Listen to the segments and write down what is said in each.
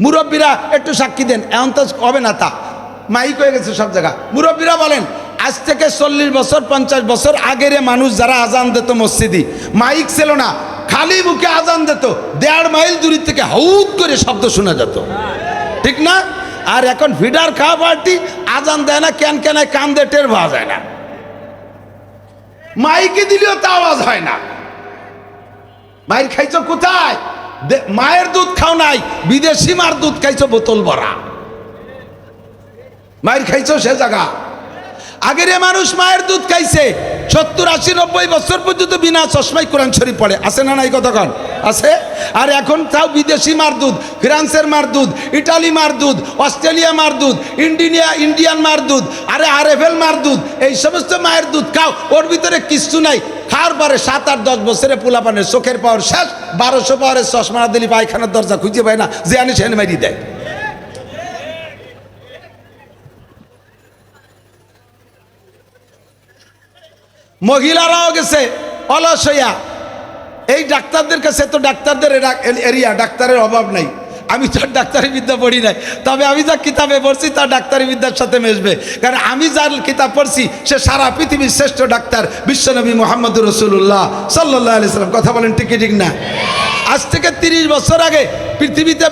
মুরব্বীরা একটু সাক্ষী দেন এমন তো হবে না তা। মাইক হয়ে গেছে সব জায়গা। মুরব্বীরা বলেন, আজ থেকে চল্লিশ বছর, পঞ্চাশ বছর আগের মানুষ যারা আজান দিত মসজিদি, মাইক ছিল না, খালি মুখে আজান দিত, দেড় মাইল দূরি থেকে হাউদ করে শব্দ শোনা যেত। ঠিক না? আর এখন ফিডার খাওয়া পার্টি, আজান দেয় না, ক্যান ক্যানায় কান দিয়ে টের পাওয়া যায় না। মাইকে দিলেও তা আওয়াজ হয় না। মায়ের খাইছো কোথায়? মায়ের দুধ খাও নাই, বিদেশি মার দুধ খাইছো বোতল ভরা। মায়ের খাইছো সে জায়গা। আগের মানুষ মায়ের দুধ খাইছে, সত্তর, আশি, নব্বই বছর পর্যন্ত বিনা চশমাই কোরআন শরীফ পড়ে। আছে না নাই কতক্ষণ? আছে? আর এখন তাও বিদেশি মার দুধ, ফ্রান্সের মার দুধ, ইটালি মার দুধ, অস্ট্রেলিয়া মার দুধ ইন্ডিয়া ইন্ডিয়ান মার দুধ, আরে আর এফেল মার দুধ, এই সমস্ত মায়ের দুধ খাও, ওর ভিতরে কিচ্ছু নাই। খাওয়ার পরে সাত আট দশ বছরে পোলাপানের চোখের পাওয়ার শেষ, বারোশো পাওয়ারের চশমা দিলি পায়খানার দরজা খুঁজে পায় না, যে আনি সেন মারি দেয়। মহিলারাও গেছে, অলস হইয়া। এই ডাক্তারদের কাছে তো ডাক্তারদের এরিয়া, ডাক্তারের অভাব নাই। আমি তো ডাক্তারি বিদ্যা পড়ি নাই। তবে আমি যা কিতাবে পড়ছি, তা ডাক্তারি বিদ্যার সাথে মেশবে। কারণ আমি যার কিতাব পড়ছি, সে সারা পৃথিবীর শ্রেষ্ঠ ডাক্তার বিশ্বনবী মোহাম্মদ রসুল্লাহ সাল্লাহ আলি সাল্লাম কথা বলেন ঠিক কি ঠিক না? আজ থেকে তিরিশ বছর আগে পৃথিবীতে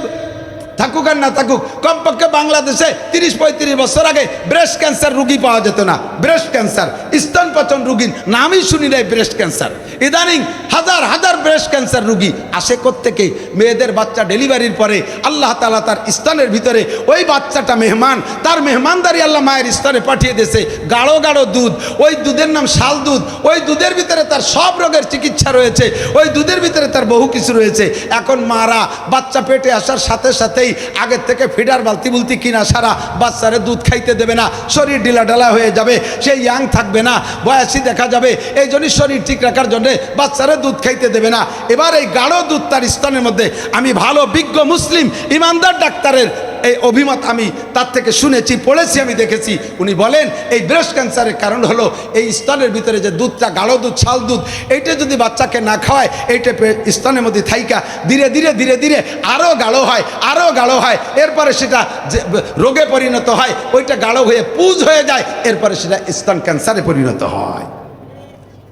থাকুক আর না থাকুক, কমপক্ষে বাংলাদেশে তিরিশ পঁয়ত্রিশ বছর আগে ব্রেস্ট ক্যান্সার রুগী পাওয়া যেত না। ব্রেস্ট ক্যান্সার স্তন পচন রুগীর নামই শুনি নাই ব্রেস্ট ক্যান্সার ইদানিং হাজার হাজার ব্রেস্ট ক্যান্সার রুগী আসে থেকে মেয়েদের বাচ্চা ডেলিভারির পরে আল্লাহ তালা তার স্তনের ভিতরে ওই বাচ্চাটা মেহমান, তার মেহমানদারি আল্লাহ মায়ের স্তনে পাঠিয়ে দিয়েছে। গাঢ় গাঢ় দুধ, ওই দুধের নাম শাল দুধ, ওই দুধের ভিতরে তার সব রোগের চিকিৎসা রয়েছে, ওই দুধের ভিতরে তার বহু কিছু রয়েছে। এখন মারা বাচ্চা পেটে আসার সাথে সাথে সাথেই আগের থেকে ফিডার বালতি বুলতি কিনা সারা বাচ্চারে দুধ খাইতে দেবে না, শরীর ঢিলাঢালা হয়ে যাবে, সে ইয়াং থাকবে না, বয়সী দেখা যাবে, এই জন্যই শরীর ঠিক রাখার জন্য বাচ্চারে দুধ খাইতে দেবে না। এবার এই গাঢ় দুধ তার স্থানের মধ্যে, আমি ভালো, বিজ্ঞ, মুসলিম, ইমানদার ডাক্তারের এই অভিমত আমি তার থেকে শুনেছি, পড়েছি, আমি দেখেছি। উনি বলেন, এই ব্রেস্ট ক্যান্সারের কারণ হলো এই স্তনের ভিতরে যে দুধটা, গাঢ় দুধ, ছাল দুধ, এইটা যদি বাচ্চাকে না খাওয়ায়, এইটা স্তনের মধ্যে থাইকা, ধীরে ধীরে ধীরে ধীরে আরও গাঢ় হয় আরও গাঢ় হয়। এরপরে সেটা যে রোগে পরিণত হয়, ওইটা গাঢ় হয়ে পুজ হয়ে যায়, এরপরে সেটা স্তন ক্যান্সারে পরিণত হয়।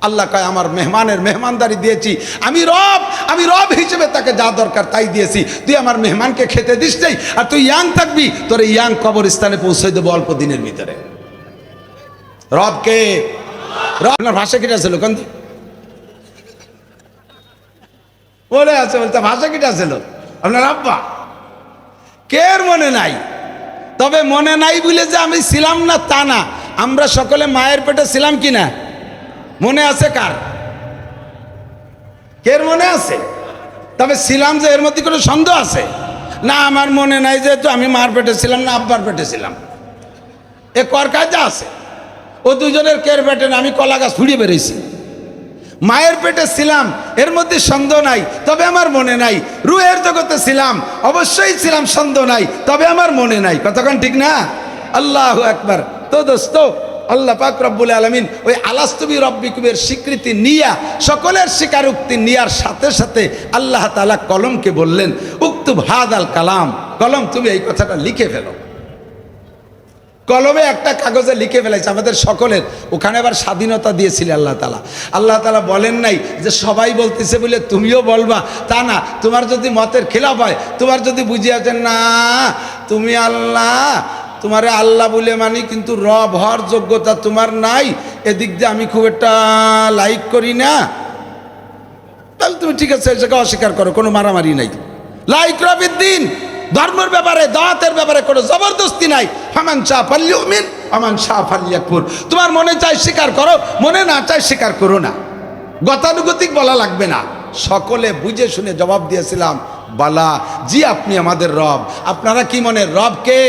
আল্লাহ কয়, আমার মেহমানের মেহমানদারি দিয়েছি। আমি রব আমি রব হিসেবে তাকে যা দরকার তাই দিয়েছি। তুই আমার মেহমানকে খেতে দিস নাই, আর তুই ইয়াং থাকবি, তোর ইয়াং কবরস্থানে পৌঁছে দেবো অল্প দিনের ভিতরে। রবকে রব আপনার ভাষা কিটা ছিল কোন বলে আছে বলতে ভাষা কিটা ছিল আপনার আব্বা? কের মনে নাই? তবে মনে নাই বলে যে আমি ছিলাম না তা না। আমরা সকলে মায়ের পেটে ছিলাম কি না মনে আছে কার? কের মনে আছে? তবে ছিলাম যে এর মধ্যে কোনো সন্দেহ আছে? না, আমার মনে নাই যেহেতু আমি মার পেটে ছিলাম না আব্বার পেটে ছিলাম। এ কর কাজা আছে। ও দুজনের কের পেটে না, আমি কলা গাছ ফুড়িয়ে বেরিয়েছি মায়ের পেটে ছিলাম, এর মধ্যে সন্দেহ নাই, তবে আমার মনে নাই। রুহের জগতে ছিলাম, অবশ্যই ছিলাম, সন্দেহ নাই, তবে আমার মনে নাই। কতক্ষণ ঠিক না? আল্লাহ একবার তো দোস্ত আল্লাহ পাক রব্বুল আলমিন ওই আলাস্তবি রব্বিকুবের স্বীকৃতি নিয়া, সকলের স্বীকারোক্তি নিয়ার সাথে সাথে আল্লাহ তালা কলমকে বললেন উক্তু ভাদ আল কালাম, কলম তুমি এই কথাটা লিখে ফেলো। কলমে একটা কাগজে লিখে ফেলেছে আমাদের সকলের। ওখানে আবার স্বাধীনতা দিয়েছিল আল্লাহ তালা আল্লাহ তালা বলেন নাই যে সবাই বলতেছে বলে তুমিও বলবা। তা না, তোমার যদি মতের খেলাফ হয়, তোমার যদি বুঝিয়াছেন না, তুমি আল্লাহ তোমারে আল্লাহ বলে মানি, কিন্তু রব হওয়ার যোগ্যতা তোমার নাই। এদিক দিয়ে আমি খুব একটা লাইক করি না। তাহলে তুমি ঠিক আছে, সেটাকে অস্বীকার করো, কোনো মারামারি নাই। লাইক রবির দিন, ধর্মের ব্যাপারে, দাওয়াতের ব্যাপারে কোনো জবরদস্তি নাই। ফামান শাহ ফাল্লি উমিন ফামান শাহ ফাল্লিয়াকপুর তোমার মনে চাই স্বীকার করো, মনে না চাই স্বীকার করো না। গতানুগতিক বলা লাগবে না। সকলে বুঝে শুনে জবাব দিয়েছিলাম, বালা, জি আপনি আমাদের রব। আপনারা কি মনে, রব কে?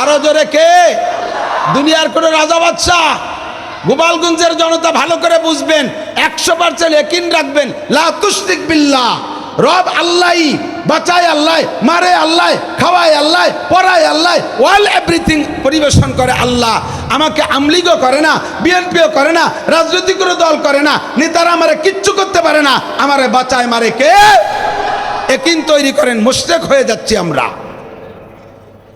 আরও জোরে কে? দুনিয়ার কোনো রাজা বাদশাহ? গোপালগঞ্জের জনতা ভালো করে বুঝবেন, একশো পার্সেন্ট একিন রাখবেন। লা তুশরিক বিল্লাহ। রব আল্লাহ, বাঁচায় আল্লাহ, মারে আল্লাহ, খাওয়ায় আল্লাহ, পড়ায় আল্লাহ, ওয়াল এভরিথিং পরিবেশন করে আল্লাহ। আমাকে আমলিগও করে না, বিএনপিও করে না, রাজনৈতিক দল করে না, নেতারা আমারে কিচ্ছু করতে পারে না। আমারে বাঁচায় মারে কে? একিন তৈরি করেন, মুশরেক হয়ে যাচ্ছি আমরা।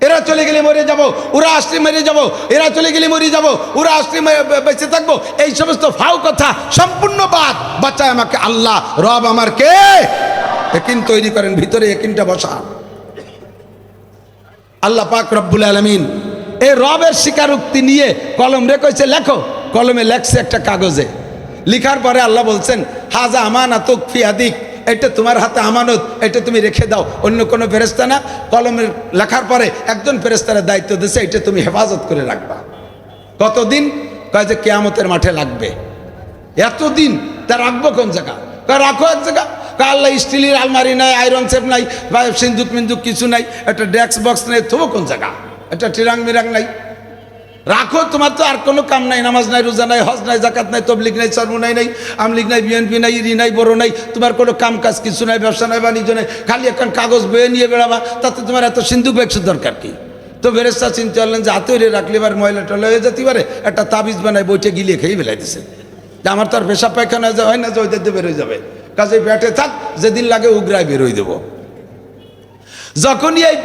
এরা চলে গেলে মরে যাব, ওরা আসলে মরে যাব, এরা চলে গেলে মরে যাব, ওরা আসলে বেঁচে থাকব, এই সমস্ত ফাও কথা সম্পূর্ণ বাদ। বাচ্চায় আমাকে আল্লাহ, রব আমার কে একিন তৈরি করেন, ভিতরে একিনটা বসা আল্লাহ পাক রব্বুল আলমিন এই রবের স্বীকারোক্তি নিয়ে কলম রেখেছে, লেখো, কলমে লেখছে একটা কাগজে। লিখার পরে আল্লাহ বলছেন, হাজা আমানাতুক ফিয়াদিক এটা তোমার হাতে আমানত, এটা তুমি রেখে দাও। অন্য কোনো ফেরেস্তা না কলমের লেখার পরে একজন ফেরেস্তার দায়িত্ব দিয়েছে এটা তুমি হেফাজত করে রাখবা। কতদিন? কয় যে কেয়ামতের মাঠে লাগবে। এতদিন? তা রাখব কোন জায়গা? কয়, রাখো এক জায়গা। আল্লাহ স্টিলের আলমারি নাই, আয়রন সেপ নাই, বা সিন্দুক মিন্দুক কিছু নাই, একটা ডেস্ক বক্স নেই তবু কোন জায়গা? একটা টিরাং মিরাং নাই। রাখো, তোমার তো আর কোনো কাম নাই, নামাজ নাই, রোজা নাই, হজ নাই জাকাত নাই, তবলিগ নাই, সর্ব নাই নাই, আমলিগ নাই, বিএনপি নাই, ইরি নাই, বড় নাই, তোমার কোনো কাম কাজ কিছু নাই, ব্যবসা নাই, বাণিজ্য নাই, খালি এখন কাগজ বয়ে নিয়ে বেড়াবা, তাতে তোমার এত সিন্ধুক ব্যাগসের দরকার কি? তো বেরেস্তা চিনতে পারলেন যে হাতে রাখলে এবার ময়লা টয়লা হয়ে যেতে পারে, একটা তাবিজ বানায় বইটে গিলিয়ে খেয়ে বেলাইতেছে যে আমার তো আর পেশা পায়খানা হয় না যে ওইটাতে বেরোয় যাবে। কাজে ব্যাটে থাক, যেদিন লাগে উগ্রায় বেরোয় দেবো। যখনই এই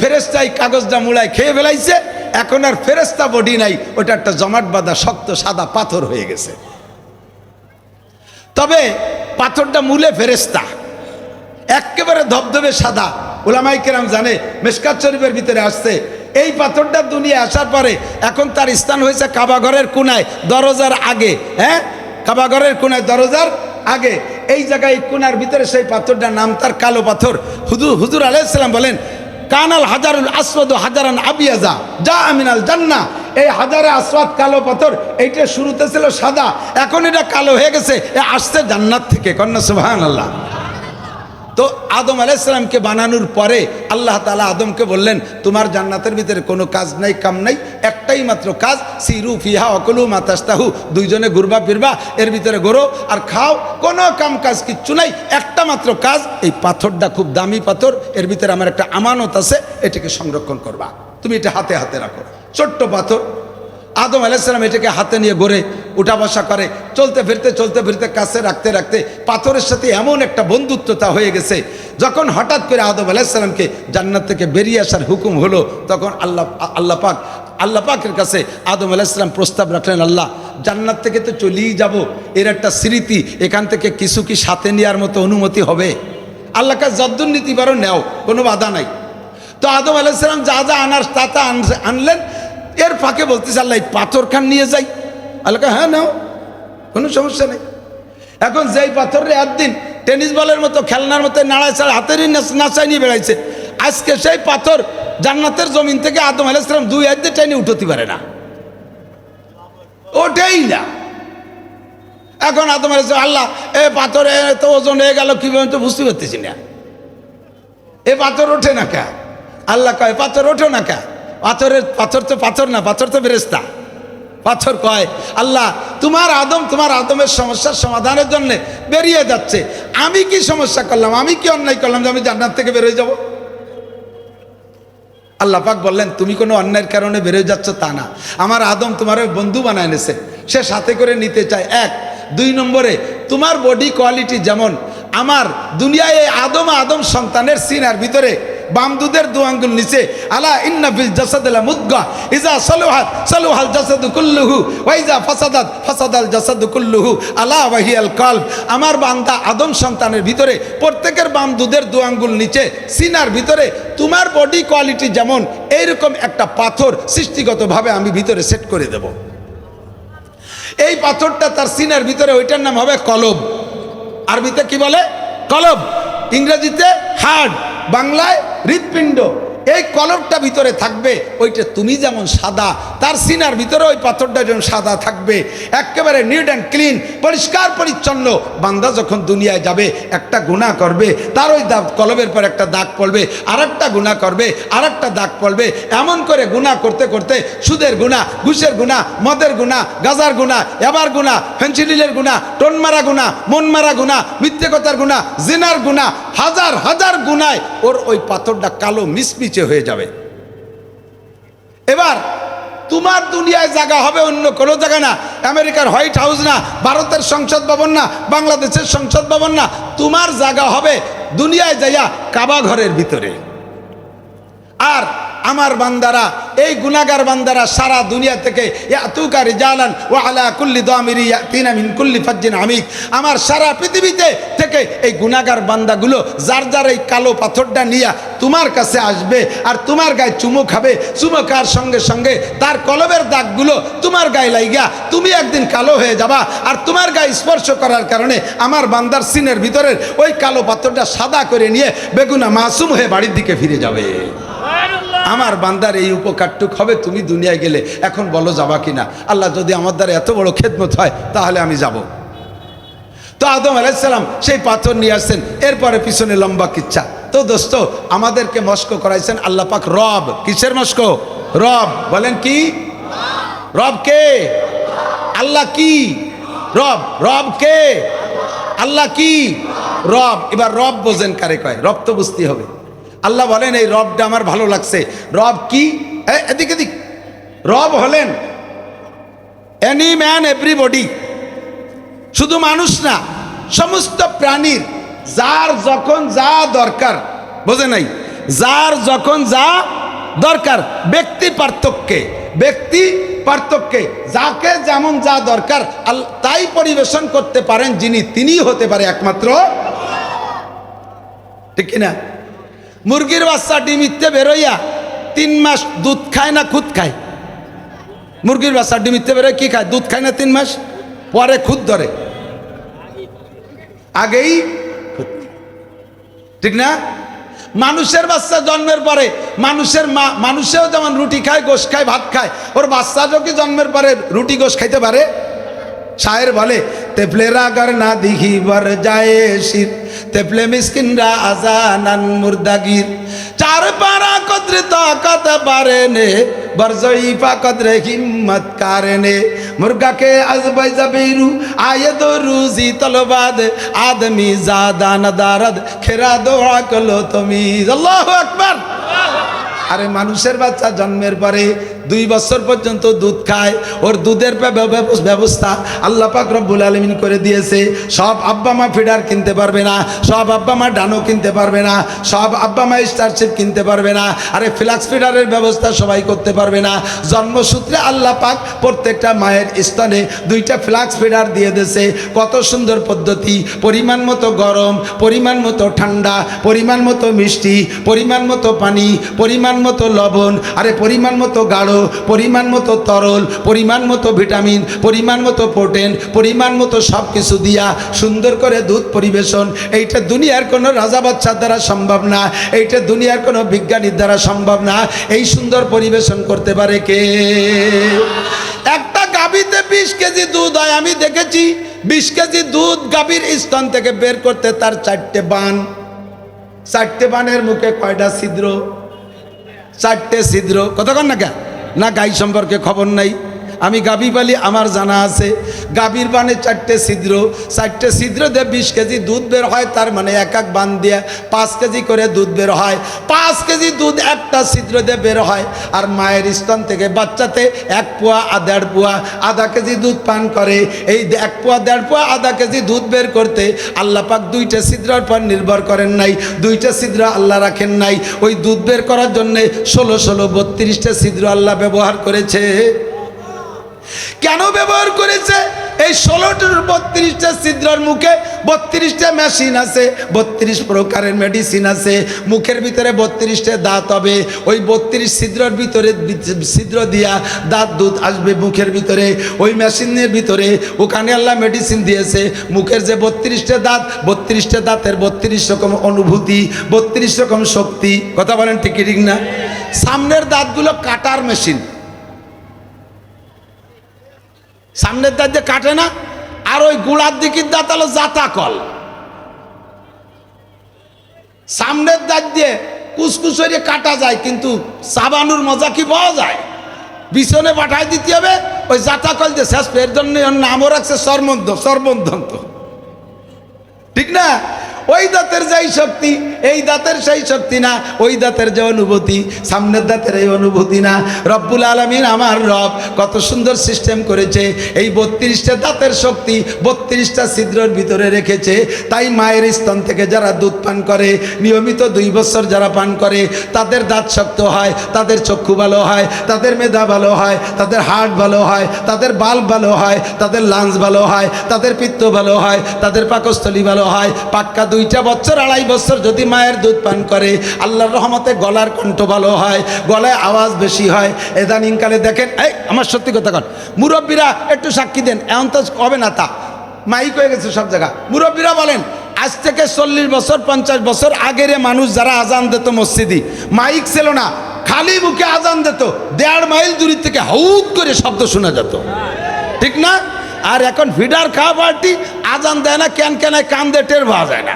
ফেরেস্তা এই কাগজটা মুড়ায় খেয়ে ফেলাইছে এখন আর ফেরেস্তা বডি নাই ওটা একটা জমাট বাঁধা শক্ত সাদা পাথর হয়ে গেছে। তবে পাথরটা মূলে ফেরেস্তা একেবারে ধবধবে সাদা। ওলামাই কেরাম জানে মেসকাত শরীফের ভিতরে আসছে। এই পাথরটা দুনিয়া আসার পরে এখন তার স্থান হয়েছে কাবাঘরের কোনায়, দরজার আগে। হ্যাঁ? কাবাঘরের কোনায়, দরজার আগে। এই জায়গায় কোনার ভিতরে সেই পাথরটার নাম তার কালো পাথর। হুজুর হুজুর আলাইসালাম বলেন কানাল হাজারুল আসওয়াদ হাজারান আবিয়াজা যা আমিনাল জান্না এই হাজারে আসওয়াদ কালো পাথর, এইটা শুরুতে ছিল সাদা, এখন এটা কালো হয়ে গেছে, এ আসছে জান্নাত থেকে, কন্যা সুহান আল্লাহ তো আদম আলাইসালামকে বানানোর পরে আল্লাহ তালা আদমকে বললেন, তোমার জান্নাতের ভিতরে কোনো কাজ নাই, কাম নাই, একটাই মাত্র কাজ, সিরু ফিহা অকলু মাতাস্তাহু দুইজনে ঘুরবা ফিরবা, এর ভিতরে ঘোরো আর খাও, কোনো কাম কাজ কিচ্ছু নাই, একটা মাত্র কাজ, এই পাথরটা খুব দামি পাথর, এর ভিতরে আমার একটা আমানত আছে, এটাকে সংরক্ষণ করবা। তুমি এটা হাতে হাতে রাখো। ছোট্ট পাথর আদম আলাইসালাম এটাকে হাতে নিয়ে গড়ে উঠা বসা করে। চলতে ফিরতে চলতে ফিরতে, কাছে রাখতে রাখতে পাথরের সাথে এমন একটা বন্ধুত্বতা হয়ে গেছে। যখন হঠাৎ করে আদম আলাইসালামকে জান্নাত থেকে বেরিয়ে আসার হুকুম হলো, তখন আল্লাহ আল্লাহ পাক, আল্লাহ পাকের কাছে আদম আলাইসালাম প্রস্তাব রাখলেন, আল্লাহ, জান্নাত থেকে তো চলেই যাব। এর একটা স্মৃতি, এখান থেকে কিছু কি সাথে নেওয়ার মতো অনুমতি হবে? আল্লাহ কাছে যদ্দুর নীতি বারো নেও, কোনো বাধা নাই। তো আদম আলাইসালাম যা যা আনার তা তা আনলেন এর ফাঁকে বলতেছে, আল্লাহ পাথর খান নিয়ে যাই। আল্লাহ হ্যাঁ নাও, কোনো সমস্যা নেই। এখন যেই পাথরে একদিন টেনিস বলের মতো, খেলনার মতো, নাড়ায় ছাড়া হাতেরই নাচ- নাচায় নিয়ে বেড়াইছে, আজকে সেই পাথর জান্নাতের জমিন থেকে আদম আলাইসালাম দুই দিয়ে টেনে উঠতে পারে না। ওঠেই না। এখন আদম আলাইসালাম আল্লাহ, এ পাথরে তো ওজন হয়ে গেল, কীভাবে তো বুঝতে পারতেছি না। এ পাথর ওঠে না কে? আল্লাহ কয় পাথর ওঠে না কে? পাথরের, পাথর তো পাথর না, পাথর তো বেরেস্তা পাথর কয়, আল্লাহ, তোমার আদম, তোমার আদমের সমস্যার সমাধানের জন্য বেরিয়ে যাচ্ছে। আমি কি সমস্যা করলাম? আমি কি অন্যায় করলাম যে আমি জান্নাত থেকে বেরোয় যাব? আল্লাহ পাক বললেন, তুমি কোনো অন্যায়ের কারণে বেরোয় যাচ্ছ তা না। আমার আদম তোমার বন্ধু বানায় এনেছে। সে সাথে করে নিতে চায়। এক, দুই নম্বরে, তোমার বডি কোয়ালিটি যেমন, আমার দুনিয়ায় আদম আদম সন্তানের সিনার ভিতরে বাম দুধের দু আঙ্গুল নিচে, আলা ইন্না ফিল জাসাদিলা মুদগা ইজা সালুহাত, সালুহাল জাসাদু কুল্লুহু ওয়াইজা ফাসাদাত, ফাসাদাল জাসাদু কুল্লুহু, আলা ওয়াহিয়াল কলব। আমার বান্দা আদম সন্তানের ভিতরে, প্রত্যেকের বাম দুধের দু আঙ্গুল নিচে, সিনার ভিতরে, তোমার বডি কোয়ালিটি যেমন, এইরকম একটা পাথর সৃষ্টিগতভাবে আমি ভিতরে সেট করে দেব। এই পাথরটা তার সিনার ভিতরে, ওইটার নাম হবে কলব। আরবিতে কি বলে? কলব। ইংরেজিতে হার্ড বাংলায় হৃৎপিণ্ড। এই কলবটা ভিতরে থাকবে, ওইটা তুমি যেমন সাদা, তার সিনার ভিতরে ওই পাথরটা যেমন সাদা থাকবে। একেবারে নিট অ্যান্ড ক্লিন পরিষ্কার পরিচ্ছন্ন। বান্দা যখন দুনিয়ায় যাবে, একটা গুণা করবে, তার ওই দাগ, কলমের পর একটা দাগ পড়বে আর একটা গুণা করবে আর একটা দাগ পড়বে। এমন করে গুণা করতে করতে সুদের গুণা ঘুষের গুণা মদের গুণা গাজার গুণা এবার গুণা ফেন্সিডিলের গুণা টোন মারা গুণা মন মারা গুণা মিথ্যে কথার গুণা জিনার গুণা হাজার হাজার গুণায় ওর ওই পাথরটা কালো মিসমিচে হয়ে যাবে। এবার তোমার দুনিয়ায় জায়গা হবে অন্য কোনো জায়গা না। আমেরিকার হোয়াইট হাউস না, ভারতের সংসদ ভবন না, বাংলাদেশের সংসদ ভবন না। তোমার জায়গা হবে দুনিয়ায় যাইয়া কাবা ঘরের ভিতরে। আর আমার বান্দারা, এই গুনাগার বান্দারা সারা দুনিয়া থেকে, ইয়াতুকা রিজালান ওয়া আলা কুল্লি দামিরি ইয়াতিনা মিন কুল্লি ফাজ্জিন আমিক আমার সারা পৃথিবীতে থেকে এই গুনাগার বান্দাগুলো, যার যার এই কালো পাথরটা নিয়ে তোমার কাছে আসবে আর তোমার গায়ে চুমো খাবে, চুমো খাওয়ার সঙ্গে সঙ্গে তার কলবের দাগগুলো তোমার গায়ে লাইগা, তুমি একদিন কালো হয়ে যাবা আর তোমার গায়ে স্পর্শ করার কারণে আমার বান্দার সিনের ভিতরের ওই কালো পাথরটা সাদা করে নিয়ে বেগুনা মাসুম হয়ে বাড়ির দিকে ফিরে যাবে। আমার বান্দার এই উপকারটুক হবে, তুমি দুনিয়ায় গেলে এখন বলো যাবা কিনা? আল্লাহ যদি আমার দ্বারা এত বড় খেদমত হয়, তাহলে আমি যাব। তো আদম আলাইসালাম সেই পাথর নিয়ে আসছেন, এরপরে পিছনে লম্বা কিচ্ছা। তো দোস্ত, আমাদেরকে মস্ক করাইছেন আল্লাহ পাক রব। কিসের মস্ক? রব। বলেন কি? রব কে? আল্লাহ কি? রব। রব কে? আল্লাহ কি? রব। এবার রব বোঝেন কারে কয়। রব তো বুঝতে হবে। আল্লাহ বলেন, এই রবটা আমার ভালো লাগছে। রব কি? এদিক এদিক। রব হলেন এনি ম্যান এভরিবডি শুধু মানুষ না, সমস্ত প্রাণীর, যার যখন যা দরকার, বোঝে নাই? যার যখন যা দরকার, ব্যক্তি পার্থক্যে ব্যক্তি পার্থক্যে, যাকে যেমন যা দরকার তাই পরিবেশন করতে পারেন যিনি তিনি হতে পারে একমাত্র। ঠিক কিনা? মুরগির বাচ্চা ডিম বেরোইয়া তিন মাস দুধ খায় না খুদ খায়? মুরগির বাচ্চা ডিম বেরোয় কি খায়? দুধ খায় না তিন মাস? পরে খুদ ধরে। আগেই। ঠিক না? মানুষের বাচ্চা জন্মের পরে মানুষের মা, মানুষেও যেমন রুটি খায়, গোশ খায়, ভাত খায়, ওর বাচ্চাটাও কি জন্মের পরে রুটি, গোশ খাইতে পারে? শায়ের বলে তেপলেরা আগার না দিঘি বর যায় শির। তেপলে মিসকিনরা আজানান মুরদাগির। চার পারা পারে নে পারেনে বরজইফা কদরে হিম্মত কারণে মুরগাকে আজবাই জাবিরু আয়ে দো রুজি তলবাদ, আদমি জাদা নাদারদ, খেরা দোয়া কলো তুমি আল্লাহু আকবার! আরে মানুষের বাচ্চা জন্মের পরে দুই বছর পর্যন্ত দুধ খায়, ওর দুধের ব্যব- ব্যব- ব্যবস্থা আল্লাহ পাক রব্বুল আলমিন করে দিয়েছে। সব আব্বা মা ফিডার কিনতে পারবে না, সব আব্বা মা ডানো কিনতে পারবে না, সব আব্বা মা স্টারশিপ কিনতে পারবে না, আরে ফ্লাক্স ফিডারের ব্যবস্থা সবাই করতে পারবে না। জন্মসূত্রে আল্লাহ পাক প্রত্যেকটা মায়ের স্তনে দুইটা ফ্লাক্স ফিডার দিয়ে দিয়েছে। কত সুন্দর পদ্ধতি, পরিমাণ মতো গরম, পরিমাণ মতো ঠান্ডা, পরিমাণ মতো মিষ্টি, পরিমাণ মতো পানি, পরিমাণ মতো লবণ, আরে পরিমাণ মতো গাঢ় পরিমাণ মতো তরল, পরিমাণ মতো ভিটামিন, পরিমাণ মতো প্রোটিন পরিমাণ মতো সব কিছু দিয়া সুন্দর করে দুধ পরিবেশন। এইটা দুনিয়ার কোনো রাজা বাচ্চার দ্বারা সম্ভব না, এইটা দুনিয়ার কোনো বিজ্ঞানীর দ্বারা সম্ভব না। এই সুন্দর পরিবেশন করতে পারে কে? একটা গাভীতে বিশ কেজি দুধ হয়, আমি দেখেছি, বিশ কেজি দুধ গাভীর স্তন থেকে বের করতে তার চারটে বান। চারটে বানের মুখে কয়টা ছিদ্র? চারটে ছিদ্র। কতক্ষণ না কে না গাই সম্পর্কে খবর নাই। আমি গাভী পালি আমার জানা আছে। গাভীর বানে চারটে ছিদ্র। চারটে ছিদ্র দিয়ে বিশ কেজি দুধ বের হয়, তার মানে এক এক বান দিয়ে পাঁচ কেজি করে দুধ বের হয়। পাঁচ কেজি দুধ একটা ছিদ্র দিয়ে বের হয়। আর মায়ের স্তন থেকে বাচ্চাতে এক পোয়া আর দেড় পোয়া, আধা কেজি দুধ পান করে। এই এক পোয়া, দেড় পোয়া, আধা কেজি দুধ বের করতে আল্লাহ পাক দুইটা ছিদ্রের পর নির্ভর করেন নাই। দুইটা ছিদ্র আল্লাহ রাখেন নাই। ওই দুধ বের করার জন্যে ষোলো ষোলো বত্রিশটা ছিদ্র আল্লাহ ব্যবহার করেছে। কেন ব্যবহার করেছে? এই ষোলোটার বত্রিশটা ছিদ্রর মুখে বত্রিশটা মেশিন আছে, বত্রিশ প্রকারের মেডিসিন আছে, মুখের ভিতরে বত্রিশটা দাঁত হবে, ওই বত্রিশ ছিদ্রর ভিতরে ছিদ্র দিয়া দাঁত দুধ আসবে মুখের ভিতরে, ওই মেশিনের ভিতরে, ওখানে আল্লাহ মেডিসিন দিয়েছে, মুখের যে বত্রিশটা দাঁত, বত্রিশটা দাঁতের বত্রিশ রকম অনুভূতি, বত্রিশ রকম শক্তি, কথা বলেন ঠিক ঠিক না? সামনের দাঁতগুলো কাটার মেশিন সামনের দাঁত দিয়ে কাটে না, আর ওই গুড়ার দিকের দাঁত হলো জাতা কল সামনের দাঁত দিয়ে কুসকুসরে কাটা যায়, কিন্তু সাবানুর মজা কি পাওয়া যায়? বিছনে পাঠাই দিতে হবে, ওই জাতা কল দিয়ে শেষ, এর জন্য নামও রাখছে সর্বন্ধ, সর্বন্ধন্ত। ঠিক না? ওই দাঁতের যেই শক্তি, এই দাঁতের সেই শক্তি না, ওই দাঁতের যে অনুভূতি, সামনের দাঁতের এই অনুভূতি না। রব্বুল আলমিন আমার রব কত সুন্দর সিস্টেম করেছে, এই বত্রিশটা দাঁতের শক্তি বত্রিশটা ছিদ্রের ভিতরে রেখেছে। তাই মায়ের স্তন থেকে যারা দুধ পান করে, নিয়মিত দুই বছর যারা পান করে, তাদের দাঁত শক্ত হয়, তাদের চক্ষু ভালো হয়, তাদের মেধা ভালো হয়, তাদের হার্ট ভালো হয়, তাদের বাল্ব ভালো হয়, তাদের লাঞ্চ ভালো হয়, তাদের পিত্ত ভালো হয়, তাদের পাকস্থলী ভালো হয়, পাক্কা দুইটা বছর, আড়াই বছর যদি মায়ের দুধ পান করে, আল্লাহর রহমতে গলার কণ্ঠ ভালো হয়, গলায় আওয়াজ বেশি হয়। এদানিংকালে দেখেন, এই, আমার সত্যি কথা কন, মুরব্বীরা একটু সাক্ষী দেন এমন তো হবে না তা। মাইক হয়ে গেছে সব জায়গা। মুরব্বীরা বলেন, আজ থেকে চল্লিশ বছর, পঞ্চাশ বছর আগের মানুষ যারা আজান দিত মসজিদি, মাইক ছিল না, খালি মুখে আজান দিত, দেড় মাইল দূরি থেকে হাউদ করে শব্দ শোনা যেত। ঠিক না? আর এখন ভিডার খাওয়া পার্টি, আজান দেয় না, ক্যান ক্যানায় কান দিয়ে টের পাওয়া যায় না।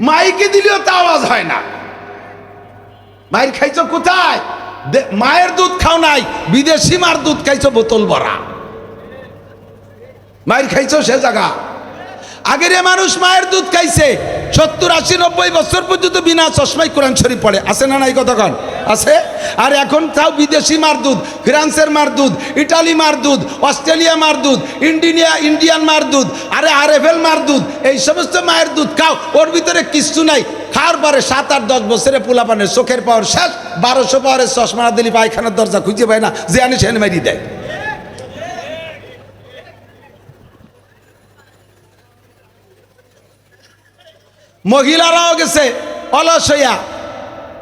মাইকে দিলেও তা আওয়াজ হয় না। মায়ের খাইছো কোথায়? মায়ের দুধ খাও নাই, বিদেশি মার দুধ খাইছো বোতল ভরা। মায়ের খাইছো সে জায়গা। আগের মানুষ মায়ের দুধ খাইছে। সত্তর, আশি, নব্বই বছর পর্যন্ত বিনা চশমাই কোরআন শরীফ পড়ে। আছে না নাই কতক্ষণ আছে? আর এখন তাও বিদেশি মার দুধ, ফ্রান্সের মার দুধ, ইটালি মার দুধ, অস্ট্রেলিয়া মার দুধ ইন্ডিয়া ইন্ডিয়ান মার দুধ, আরে আরএফএল মার দুধ, এই সমস্ত মায়ের দুধ খাও, ওর ভিতরে কিচ্ছু নাই। খাওয়ার পরে সাত আট, দশ বছরে পোলাপানের চোখের পাওয়ার শেষ, বারোশো পাওয়ারের চশমা দিলি পায়খানার দরজা খুঁজে পায় না, যে আনি সেন মারি দেয়। মহিলারাও গেছে, অলস হইয়া।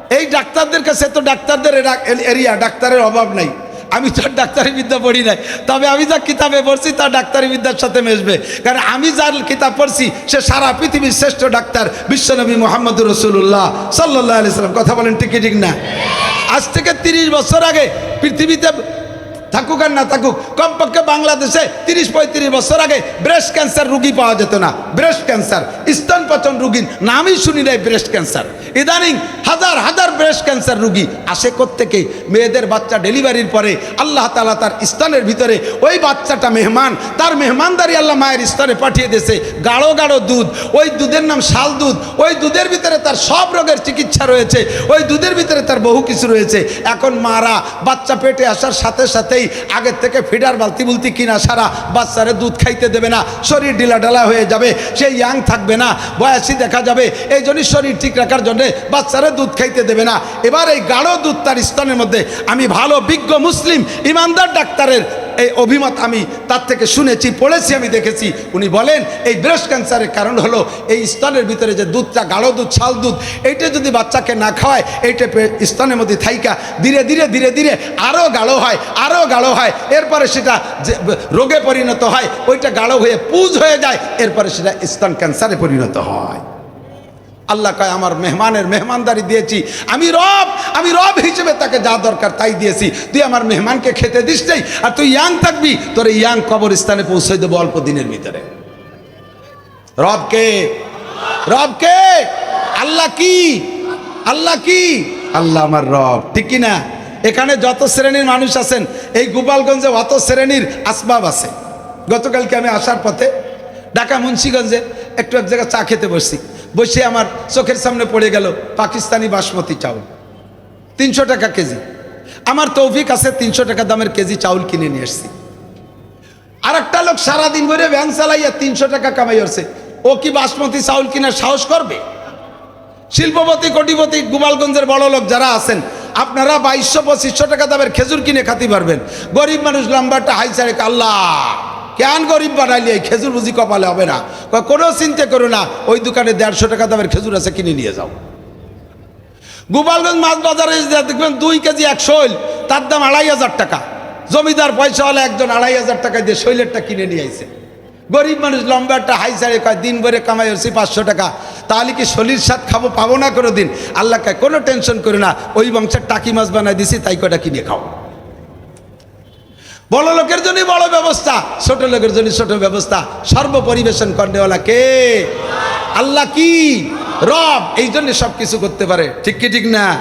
এই ডাক্তারদের কাছে তো ডাক্তারদের এরা- এরিয়া, ডাক্তারের অভাব নাই। আমি তো ডাক্তারি বিদ্যা পড়ি নাই। তবে আমি যা কিতাবে পড়ছি, তা ডাক্তারি বিদ্যার সাথে মেশবে। কারণ আমি যার কিতাব পড়ছি, সে সারা পৃথিবীর শ্রেষ্ঠ ডাক্তার বিশ্বনবী মোহাম্মদ রসুল্লাহ সাল্লাহ আলি সাল্লাম কথা বলেন, ঠিক কি ঠিক না? আজ থেকে তিরিশ বছর আগে পৃথিবীতে থাকুক আর না থাকুক, কমপক্ষে বাংলাদেশে তিরিশ পঁয়ত্রিশ বছর আগে ব্রেস্ট ক্যান্সার রুগী পাওয়া যেত না। ব্রেস্ট ক্যান্সার স্তনপচন রুগীর নামই শুনি নাই ব্রেস্ট ক্যান্সার ইদানিং হাজার হাজার ব্রেস্ট ক্যান্সার রুগী আসে থেকে মেয়েদের বাচ্চা ডেলিভারির পরে আল্লাহ তালা তার স্তনের ভিতরে ওই বাচ্চাটা মেহমান, তার মেহমানদারি আল্লাহ মায়ের স্তনে পাঠিয়ে দিয়েছে। গাঢ় গাঢ় দুধ, ওই দুধের নাম শাল দুধ, ওই দুধের ভিতরে তার সব রোগের চিকিৎসা রয়েছে, ওই দুধের ভিতরে তার বহু কিছু রয়েছে। এখন মারা বাচ্চা পেটে আসার সাথে সাথেই আগের থেকে ফিডার বালতি বুলতি কিনা সারা বাচ্চারে দুধ খাইতে দেবে না, শরীর ঢিলা ঢালা হয়ে যাবে, সে ইয়াং থাকবে না, বয়সী দেখা যাবে, এই জন্যই শরীর ঠিক রাখার জন্যে বাচ্চারা দুধ খাইতে দেবে না। এবার এই গাঢ় দুধ তার স্থানের মধ্যে, আমি ভালো বিজ্ঞ মুসলিম, ইমানদার ডাক্তারের এই অভিমত আমি তার থেকে শুনেছি, পড়েছি, আমি দেখেছি। উনি বলেন, এই ব্রেস্ট ক্যান্সারের কারণ হলো এই স্তনের ভিতরে যে দুধটা, গাঢ় দুধ ছাল দুধ, এইটা যদি বাচ্চাকে না খাওয়ায়, এইটা স্তনের মধ্যে থাইকা, ধীরে ধীরে ধীরে ধীরে আরও গাঢ় হয় আরও গাঢ় হয়। এরপরে সেটা যে রোগে পরিণত হয়, ওইটা গাঢ় হয়ে পুজ হয়ে যায়, এরপরে সেটা স্তন ক্যান্সারে পরিণত হয়। আল্লাহ কয়, আমার মেহমানের মেহমানদারি দিয়েছি। আমি রব আমি রব হিসেবে তাকে যা দরকার তাই দিয়েছি। তুই আমার মেহমানকে খেতে দিস নেই, আর তুই ইয়াং থাকবি, তোর ইয়াং কবরস্থানে পৌঁছে দেবো অল্প দিনের ভিতরে। রবকে রবকে আল্লাহ কি? আল্লাহ কি? আল্লাহ আমার রব। ঠিক না এখানে যত শ্রেণির মানুষ আছেন, এই গোপালগঞ্জে অত শ্রেণির আসবাব আছে। গতকালকে আমি আসার পথে ঢাকা মুন্সিগঞ্জে একটু এক জায়গায় চা খেতে বসছি। বসে আমার চোখের সামনে পড়ে গেল, পাকিস্তানি বাসমতি চাউল। তিনশো টাকা কেজি। আমার তৌফিক আছে তিনশো টাকা দামের কেজি চাউল কিনে নিয়ে এসছি আর একটা লোক সারাদিন ধরে ভ্যান চালাইয়া তিনশো টাকা কামাই হচ্ছে ও কি বাসমতি চাউল কিনার সাহস করবে? শিল্পপতি, কোটিপতি, গোপালগঞ্জের বড় লোক যারা আছেন, আপনারা বাইশশো পঁচিশশো টাকা দামের খেজুর কিনে খাতে পারবেন। গরিব মানুষ লম্বাটা হাই চারে আল্লাহ! কেন গরিব বানাইলি? এই খেজুর বুঝি কপালে হবে না। কোনো চিন্তা করো না, ওই দোকানে দেড়শো টাকা দামের খেজুর আছে, কিনে নিয়ে যাও। গোপালগঞ্জ মাছ বাজারে দেখবেন দুই কেজি এক শৈল, তার দাম আড়াই হাজার টাকা। জমিদার পয়সা হলে একজন আড়াই হাজার টাকা দিয়ে শৈলেরটা কিনে নিয়ে আইছে। গরিব মানুষ লম্বা একটা হাই সারে কয়, দিন ভরে কামাই হচ্ছে পাঁচশো টাকা, তাহলে কি শরীর সাত খাব, পাবো না কোনো দিন আল্লাহকে কোনো টেনশন করে না, ওই বংশের টাকি মাছ বানাই দিছি, তাই কটা কিনে খাও। বড় লোকের জন্য বড় ব্যবস্থা, ছোট লোকের জন্য ছোট ব্যবস্থা। সর্ব পরিবেশন করেওয়ালা কে? আল্লাহ কি? রব, এই জন্য সব কিছু করতে পারে। ঠিক কি, ঠিক না?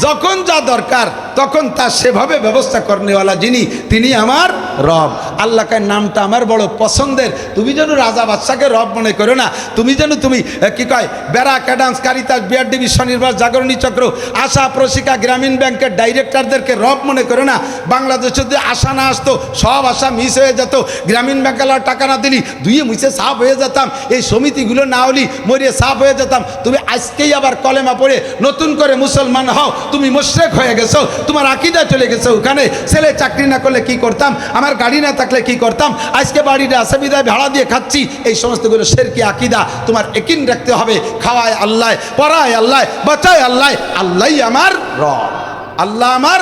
যখন যা দরকার তখন তা সেভাবে ব্যবস্থা করেনেওয়ালা যিনি, তিনি আমার রব। আল্লাহকে নামটা আমার বড় পছন্দের। তুমি যেন রাজা বাদশাকে রব মনে করো না, তুমি যেন তুমি কি কয় বেড়া ক্যাডান্স কারিতাস বিআরডিবি স্বনির্ভর জাগরণী চক্র, আশা প্রশিকা, গ্রামীণ ব্যাংকের ডাইরেক্টরদেরকে রব মনে করো না। বাংলাদেশে যদি আশা না আসতো, সব আশা মিস হয়ে যেত। গ্রামীণ ব্যাংকালার টাকা না দিলি দুইয়ে মুছে সাফ হয়ে যেতাম। এই সমিতিগুলো না হলি মরিয়ে সাফ হয়ে যেতাম। তুমি আজকেই আবার কলেমা পড়ে, নতুন করে মুসলমান হও, তুমি মোশরেক হয়ে গেছো। তোমার আকিদা চলে গেছে ওখানে। ছেলে চাকরি না করলে কি করতাম? আমার গাড়ি না থাকলে কি করতাম? আজকে বাড়িটা বিদায় ভাড়া দিয়ে খাচ্ছি। এই সমস্তগুলো শেরকি আকিদা? তোমার একিন রাখতে হবে। খাওয়ায় আল্লাহ, পড়ায় আল্লাহ, বাঁচায় আল্লাহ। আল্লাহই আমার রব। আল্লাহ আমার,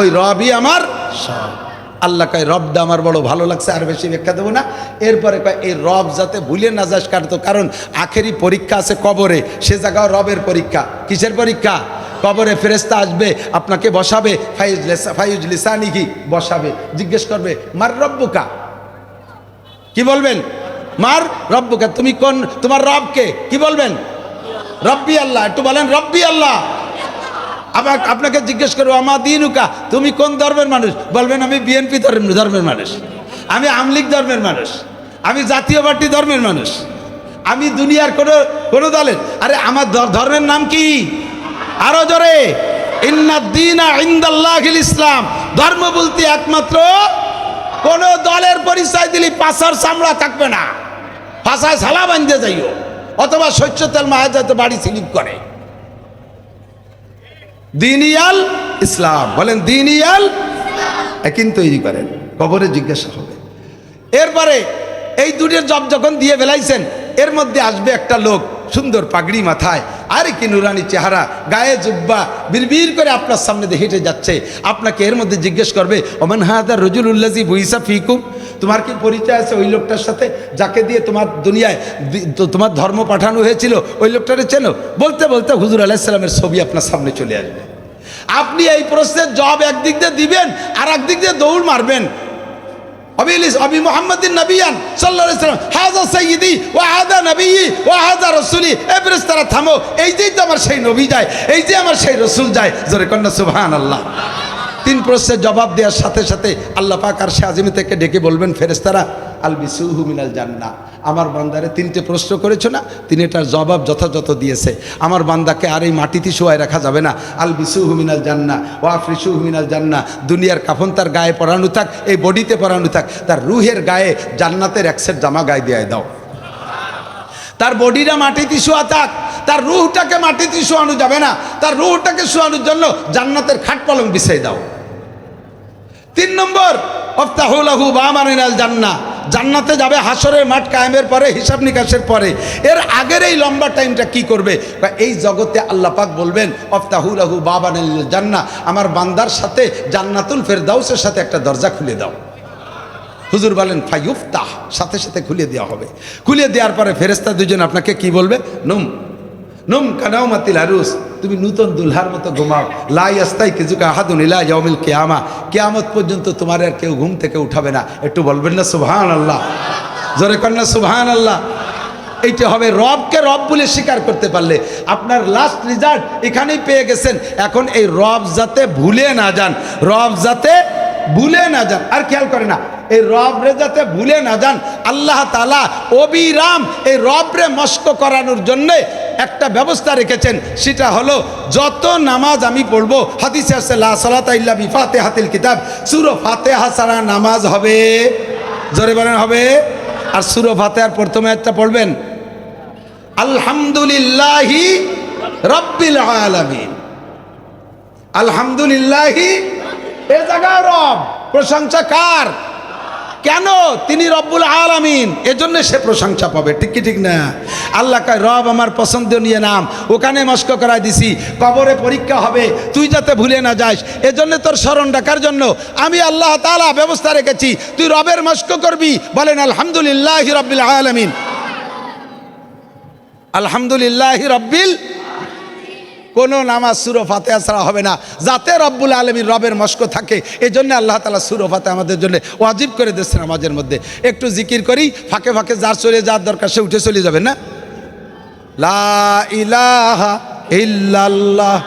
ওই রবই আমার সব। আল্লাহ কয়, রবটা আমার বড় ভালো লাগছে, আর বেশি ব্যাখ্যা দেবো না। এরপরে কয়, এই রব যাতে ভুলে না যাস কাটতো কারণ, আখেরি পরীক্ষা আছে কবরে। সে জায়গাও রবের পরীক্ষা। কিসের পরীক্ষা? কবরে ফেরেস্তা আসবে, আপনাকে বসাবে, ফাইজ ফাইজ লিসানি কি বসাবে, জিজ্ঞেস করবে, মার রব্বুকা? কি বলবেন? মার রব্বুকা, তুমি কোন, তোমার রবকে? কি বলবেন? রব্বি আল্লাহ। একটু বলেন, রব্বি আল্লাহ। আবার আপনাকে জিজ্ঞেস করব আমার দিনুকা? তুমি কোন ধর্মের মানুষ? বলবেন, আমি বিএনপি ধর্মের মানুষ। আমি আমলিক ধর্মের মানুষ। আমি জাতীয় পার্টি ধর্মের মানুষ। আমি দুনিয়ার কোনো কোনো দলের? আরে, আমার ধর্মের নাম কি? আরও জোরে। ইসলাম। ধর্ম বলতে একমাত্র কোন দলের পরিচয় দিলি পাশার চামড়া থাকবে না। পাশায় সালা বান্ধে যাইও, অথবা শস্য তেল মায়া যাতে বাড়ি স্লিপ করে। দিনিয়াল ইসলাম। বলেন, দিনিয়াল একিন তৈরি করেন, কবরে জিজ্ঞাসা হবে। এরপরে এই দুটের জব যখন দিয়ে ফেলাইছেন, এর মধ্যে আসবে একটা লোক সুন্দর পাগড়ি মাথায়, আরে কি নুরানি চেহারা, গায়ে জুব্বা বিড়বির করে আপনার সামনে দিয়ে হেঁটে যাচ্ছে। আপনাকে এর মধ্যে জিজ্ঞেস করবে, ওমান হাদা রজুল উল্লাজি বুইসা ফিকুম? তোমার কি পরিচয় আছে ওই লোকটার সাথে? যাকে দিয়ে তোমার দুনিয়ায় তোমার ধর্ম পাঠানো হয়েছিল, ওই লোকটারে চেনো? বলতে বলতে হুজুর আলাহিসাল্লামের ছবি আপনার সামনে চলে আসবে। আপনি এই প্রশ্নের জবাব একদিক দিয়ে দিবেন আর একদিক দিয়ে দৌড় মারবেন। অবিলিস আবি মোহাম্মদিন নবিয়ান সাল্লাহ সাল্লাম হাজা ও হাদা নবী ও হাজা রসুলি। এ তারা থামো, এই যেই তো আমার সেই নবী যায়, এই যে আমার সেই রসুল যায়, জোরে কন্যা সুবহান আল্লাহ তিন প্রশ্নের জবাব দেওয়ার সাথে সাথে আল্লাহ পাক আর সে আজিমি থেকে ডেকে বলবেন ফেরেস্তারা আল বিসুহু মিনাল জান্না। আমার বান্দারে তিনটে প্রশ্ন করেছ না? তিনি এটার জবাব যথাযথ দিয়েছে। আমার বান্দাকে আর এই মাটিতে শোয়ায় রাখা যাবে না। আল বিসুহু মিনাল জান্না ও আফরিসুহু মিনাল জান্না। দুনিয়ার কাফন তার গায়ে পরানো থাক, এই বডিতে পরানো থাক, তার রুহের গায়ে জান্নাতের এক সেট জামা গায়ে দিয়ে দাও। তার বডিটা মাটিতে শোয়া থাক, তার রুহটাকে মাটিতে শোয়ানো যাবে না। তার রুহটাকে শোয়ানোর জন্য জান্নাতের খাট পালং বিছাই দাও। তিন নম্বর, অফতাহুলাহু বামানিনাল জান্না। জান্নাতে যাবে হাসরের মাঠ কায়েমের পরে, হিসাব নিকাশের পরে। এর আগের এই লম্বা টাইমটা কি করবে? এই জগতে আল্লাহ পাক বলবেন, অফতাহুলাহু বাবানিল জান্না। আমার বান্দার সাথে, জান্নাতুল ফেরদাউসের সাথে একটা দরজা খুলে দাও। হুজুর বলেন ফাইউফতাহ সাথে সাথে খুলে দেওয়া হবে। খুলে দেওয়ার পরে ফেরেস্তা দুজন আপনাকে কি বলবে? নুম নুম কানাও মাতিল আরুস, তুমি নূতন দুলহার মতো ঘুমাও। লাই আস্তাই কিছুকে আহাদুন ইলা ইয়াউমিল কেয়ামা। কেয়ামত পর্যন্ত তোমার আর কেউ ঘুম থেকে উঠাবে না। একটু বলবেন না সুবহান আল্লাহ জোরে কন্যা সুবহান আল্লাহ এইটা হবে রবকে রব বলে স্বীকার করতে পারলে। আপনার লাস্ট রেজাল্ট এখানেই পেয়ে গেছেন। এখন এই রব যাতে ভুলে না যান, রব যাতে ভুলে না যান, আর খেয়াল করে না, এই রবরে যাতে ভুলে না যান, আল্লাহ তালা অবিরাম এই রবরে মস্ক করানোর জন্যে একটা ব্যবস্থা রেখেছেন, সেটা হলো যত নামাজ আমি পড়ব, হাদিসে আছে, লা সালাতা ইল্লা কিতাব, সূরা ফাতিহা ছাড়া নামাজ হবে। জোরে বলেন, হবে। আর সূরা ফাতিহার প্রথমে একটা পড়বেন, আলহামদুলিল্লাহি রব্বিল আলামিন। আলহামদুলিল্লাহি, এ জায়গা রব, প্রশংসা কার? কেন? তিনি রব্বুল আলামিন। এজন্য সে প্রশংসা পাবে, ঠিক কি ঠিক না? আল্লাহ কয়, রব আমার পছন্দনীয় নাম, ওখানে মস্ক করাই দিছি, কবরে পরীক্ষা হবে, তুই যাতে ভুলে না যাস, এজন্য তোর স্মরণ ডাকার জন্য আমি আল্লাহ তাআলা ব্যবস্থা রেখেছি, তুই রবের মস্ক করবি। বলেন, আলহামদুলিল্লাহ রব্বিল আলামিন। আলহামদুলিল্লাহ রব্বিল কোনো নামাজ সুরো ফাতেহা ছাড়া হবে না। যাতে রব্বুল আলমীর রবের মস্ক থাকে এই জন্য আল্লাহ তালা সুরো ফাতে আমাদের জন্য ওয়াজিব করে দিচ্ছে নামাজের মধ্যে। একটু জিকির করি, ফাঁকে ফাঁকে যার চলে যার দরকার সে উঠে চলে যাবে না? লা ইলাহা ইল্লাল্লাহ।